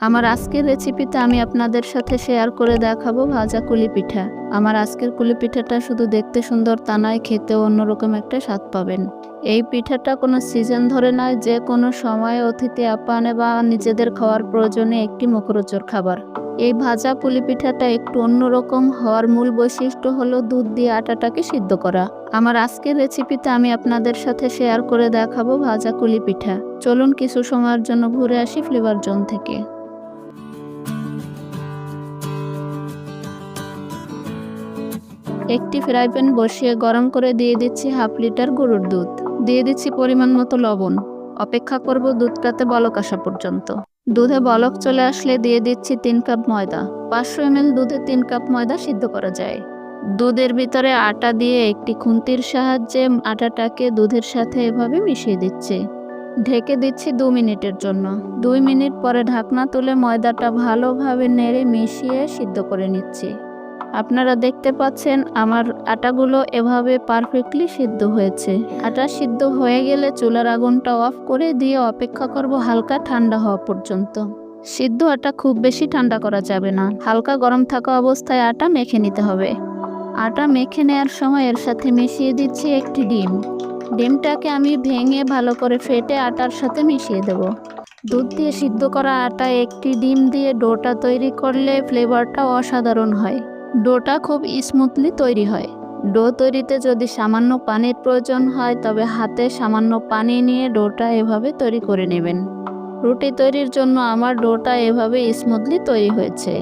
আমার আজকের রেসিপিতে আমি আপনাদের সাথে শেয়ার করে দেখাবো ভাজা কুলি পিঠা। আমার আজকের কুলি পিঠাটা শুধু দেখতে সুন্দর তা নয়, খেতেও অন্যরকম একটা স্বাদ পাবেন। এই পিঠাটা কোনো সিজন ধরে নয়, যে কোনো সময় অতিথি আপ্যায়নে বা নিজেদের খাওয়ার প্রয়োজনে একটি মুখরোচর খাবার। এই ভাজা পুলি পিঠাটা একটু অন্যরকম হওয়ার মূল বৈশিষ্ট্য হলো দুধ দিয়ে আটাটাকে সিদ্ধ করা। আমার আজকের রেসিপিতে আমি আপনাদের সাথে শেয়ার করে দেখাবো ভাজা কুলি পিঠা। চলুন কিছু সময়ের জন্য ঘুরে আসি ফ্লেভার জোন থেকে। একটি ফ্রাই প্যান বসিয়ে গরম করে দিয়ে দিচ্ছি হাফ লিটার গরুর দুধ। দিয়ে দিচ্ছি পরিমাণ মতো লবণ। অপেক্ষা করব দুধটাতে বলক আসা পর্যন্ত। দুধে বলক চলে আসলে দিয়ে দিচ্ছি তিন কাপ ময়দা। পাঁচশো এম দুধে তিন কাপ ময়দা সিদ্ধ করা যায়। দুধের ভিতরে আটা দিয়ে একটি খুন্তির সাহায্যে আটাটাকে দুধের সাথে এভাবে মিশিয়ে দিচ্ছি। ঢেকে দিচ্ছি দু মিনিটের জন্য। দুই মিনিট পরে ঢাকনা তুলে ময়দাটা ভালোভাবে নেড়ে মিশিয়ে সিদ্ধ করে নিচ্ছি। আপনারা দেখতে পাচ্ছেন আমার আটাগুলো এভাবে পারফেক্টলি সিদ্ধ হয়েছে। আটা সিদ্ধ হয়ে গেলে চুলার আগুনটা অফ করে দিয়ে অপেক্ষা করব হালকা ঠান্ডা হওয়া পর্যন্ত। সিদ্ধ আটা খুব বেশি ঠান্ডা করা যাবে না। হালকা গরম থাকা অবস্থায় আটা মেখে নিতে হবে। আটা মেখে নেওয়ার সময় এর সাথে মিশিয়ে দিচ্ছি একটি ডিম। ডিমটাকে আমি ভেঙে ভালো করে ফেটে আটার সাথে মিশিয়ে দেব। দুধ দিয়ে সিদ্ধ করা আটা একটি ডিম দিয়ে ডোটা তৈরি করলে ফ্লেভারটা অসাধারণ হয়। ডোটা খুব স্মুথলি তৈরি হয়। ডো তৈরিতে যদি সামান্য পানির প্রয়োজন হয়, তবে হাতে সামান্য পানি নিয়ে ডোটা এভাবে তৈরি করে নেবেন। রুটি তৈরির জন্য আমার ডোটা এভাবে স্মুথলি তৈরি হয়েছে।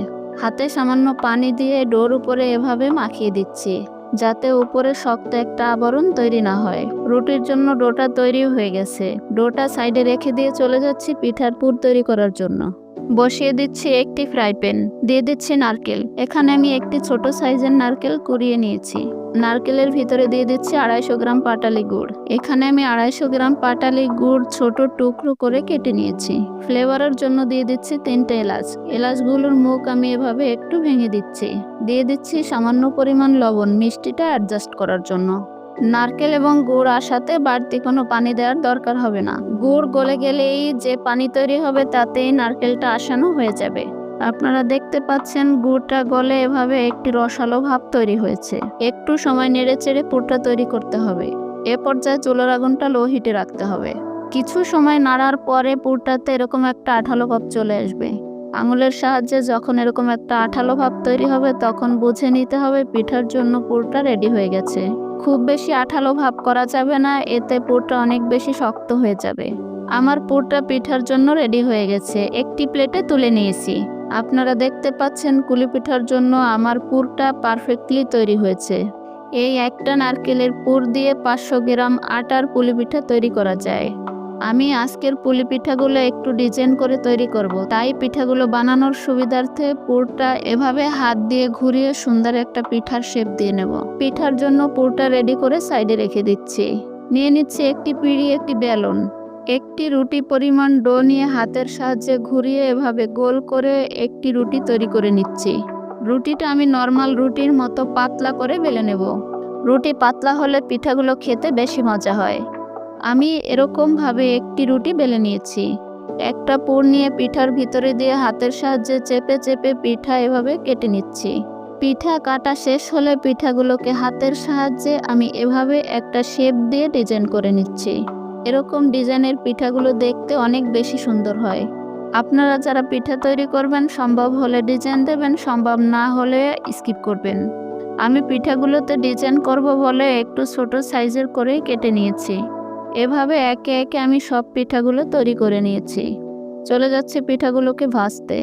হাতে সামান্য পানি দিয়ে ডোর উপরে এভাবে মাখিয়ে দিচ্ছি, যাতে উপরে শক্ত একটা আবরণ তৈরি না হয়। রুটির জন্য ডোটা তৈরি হয়ে গেছে। ডোটা সাইডে রেখে দিয়ে চলে যাচ্ছি পিঠার পুর তৈরি করার জন্য। বসিয়ে দিচ্ছি একটি ফ্রাই প্যান। দিয়ে দিচ্ছি নারকেল। এখানে আমি একটি ছোট সাইজের নারকেল কুড়িয়ে নিয়েছি। নারকেলের ভিতরে দিয়ে দিচ্ছি আড়াইশো গ্রাম পাটালি গুড়। এখানে আমি আড়াইশো গ্রাম পাটালি গুড় ছোট টুকরো করে কেটে নিয়েছি। ফ্লেভারের জন্য দিয়ে দিচ্ছি তিনটে এলাচ। এলাচগুলোর মুখ আমি এভাবে একটু ভেঙে দিচ্ছি। দিয়ে দিচ্ছি সামান্য পরিমাণ লবণ মিষ্টিটা অ্যাডজাস্ট করার জন্য। নারকেল এবং গুড় আসাতে বাড়তি কোনো পানি দেওয়ার দরকার হবে না। গুড় গলে গেলেই যে পানি তৈরি হবে তাতেই নারকেলটা আসানো হয়ে যাবে। আপনারা দেখতে পাচ্ছেন গুড়টা গলে এভাবে একটি রসালো ভাব তৈরি হয়েছে। একটু সময় নেড়ে চেড়ে পুরটা তৈরি করতে হবে। এ পর্যায়ে চুলার আগুনটা লো হিটে রাখতে হবে। কিছু সময় নাড়ার পরে পুরটাতে এরকম একটা আঠালো ভাব চলে আসবে। আঙুলের সাহায্যে যখন এরকম একটা আঠালো ভাব তৈরি হবে তখন বুঝে নিতে হবে পিঠার জন্য পুরটা রেডি হয়ে গেছে। খুব বেশি আঠালো ভাব করা যাবে না, এতে পুরটা অনেক বেশি শক্ত হয়ে যাবে। আমার পুরটা পিঠার জন্য রেডি হয়ে গেছে, একটি প্লেটে তুলে নিয়েছি। আপনারা দেখতে পাচ্ছেন কুলি পিঠার জন্য আমার পুরটা পারফেক্টলি তৈরি হয়েছে। এই একটা নারকেলের পুর দিয়ে পাঁচশো গ্রাম আটার পুলি পিঠা তৈরি করা যায়। আমি আজকের পুলি পিঠাগুলো একটু ডিজাইন করে তৈরি করব। তাই পিঠাগুলো বানানোর সুবিধার্থে পুরটা এভাবে হাত দিয়ে ঘুরিয়ে সুন্দর একটা পিঠার শেপ দিয়ে নেব। পিঠার জন্য পুরটা রেডি করে সাইডে রেখে দিচ্ছি। নিয়ে নিচ্ছি একটি পিড়ি, একটি বেলুন। একটি রুটি পরিমাণ ডো নিয়ে হাতের সাহায্যে ঘুরিয়ে এভাবে গোল করে একটি রুটি তৈরি করে নিচ্ছি। রুটিটা আমি নর্মাল রুটির মতো পাতলা করে বেলে নেব। রুটি পাতলা হলে পিঠাগুলো খেতে বেশি মজা হয়। আমি এরকমভাবে একটি রুটি বেলে নিয়েছি। একটা পুর নিয়ে পিঠার ভিতরে দিয়ে হাতের সাহায্যে চেপে চেপে পিঠা এভাবে কেটে নিচ্ছি। পিঠা কাটা শেষ হলে পিঠাগুলোকে হাতের সাহায্যে আমি এভাবে একটা শেপ দিয়ে ডিজাইন করে নিচ্ছি। এরকম ডিজাইনের পিঠাগুলো দেখতে অনেক বেশি সুন্দর হয়। আপনারা যারা পিঠা তৈরি করবেন, সম্ভব হলে ডিজাইন দেবেন, সম্ভব না হলে স্কিপ করবেন। আমি পিঠাগুলোতে ডিজাইন করব বলে একটু ছোট সাইজের করেই কেটে নিয়েছি। এভাবে একে একে আমি সব পিঠাগুলো তৈরি করে নিয়েছি। চলে যাচ্ছে পিঠাগুলোকে ভাজতে।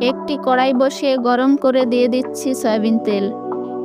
একটি কড়াই বসিয়ে গরম করে দিয়ে দিচ্ছি সয়াবিন তেল।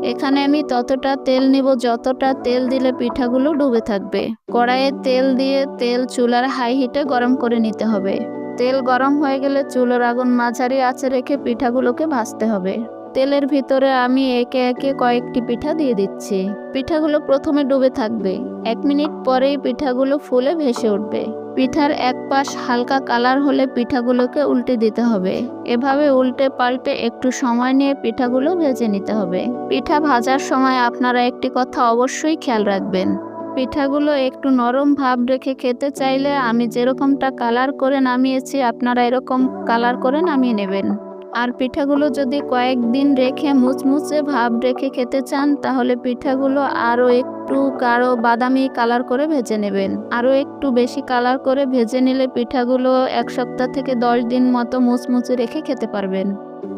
এখানে আমি ততটা তেল নিব যতটা তেল দিলে পিঠাগুলো ডুবে থাকবে। কড়াইয়ে তেল দিয়ে তেল চুলার হাই হিটে গরম করে নিতে হবে। তেল গরম হয়ে গেলে চুলার আগুন মাঝারি আঁচে রেখে পিঠাগুলোকে ভাজতে হবে। তেলের ভিতরে আমি একে একে কয়েকটি পিঠা দিয়ে দিচ্ছি। পিঠাগুলো প্রথমে ডুবে থাকবে। এক মিনিট পরেই পিঠাগুলো ফুলে ভেসে উঠবে। পিঠার এক পাশ হালকা কালার হলে পিঠাগুলোকে উল্টে দিতে হবে। এভাবে উল্টে পাল্টে একটু সময় নিয়ে পিঠাগুলো ভেজে নিতে হবে। পিঠা ভাজার সময় আপনারা একটি কথা অবশ্যই খেয়াল রাখবেন। পিঠাগুলো একটু নরম ভাব রেখে খেতে চাইলে আমি যেরকমটা কালার করে নামিয়েছি, আপনারা এরকম কালার করে নামিয়ে নেবেন। আর পিঠাগুলো যদি কয়েকদিন রেখে মুচমুচে ভাব রেখে খেতে চান, তাহলে পিঠাগুলো আরও একটু গাঢ় বাদামি কালার করে ভেজে নেবেন। আরও একটু বেশি কালার করে ভেজে নিলে পিঠাগুলো এক সপ্তাহ থেকে দশ দিন মতো মুচমুচে রেখে খেতে পারবেন।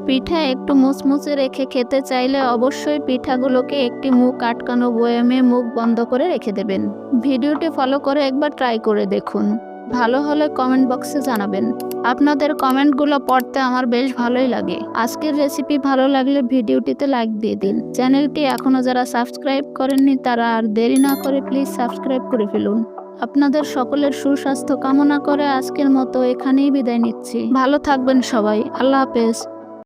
পিঠা একটু মুচমুচে রেখে খেতে চাইলে অবশ্যই পিঠাগুলোকে একটি মুখ আটকানো বয়ামে মুখ বন্ধ করে রেখে দেবেন। ভিডিওটি ফলো করে একবার ট্রাই করে দেখুন। ভালো হলে কমেন্ট বক্সে জানাবেন। আপনাদের কমেন্টগুলো পড়তে আমার বেশ ভালোই লাগে। আজকের রেসিপি ভালো লাগলে ভিডিওটিতে লাইক দিয়ে দিন। চ্যানেলটি এখনও যারা সাবস্ক্রাইব করেননি, তারা আর দেরি না করে প্লিজ সাবস্ক্রাইব করে ফেলুন। আপনাদের সকলের সুস্বাস্থ্য কামনা করে আজকের মতো এখানেই বিদায় নিচ্ছি। ভালো থাকবেন সবাই। আল্লাহ হাফেজ।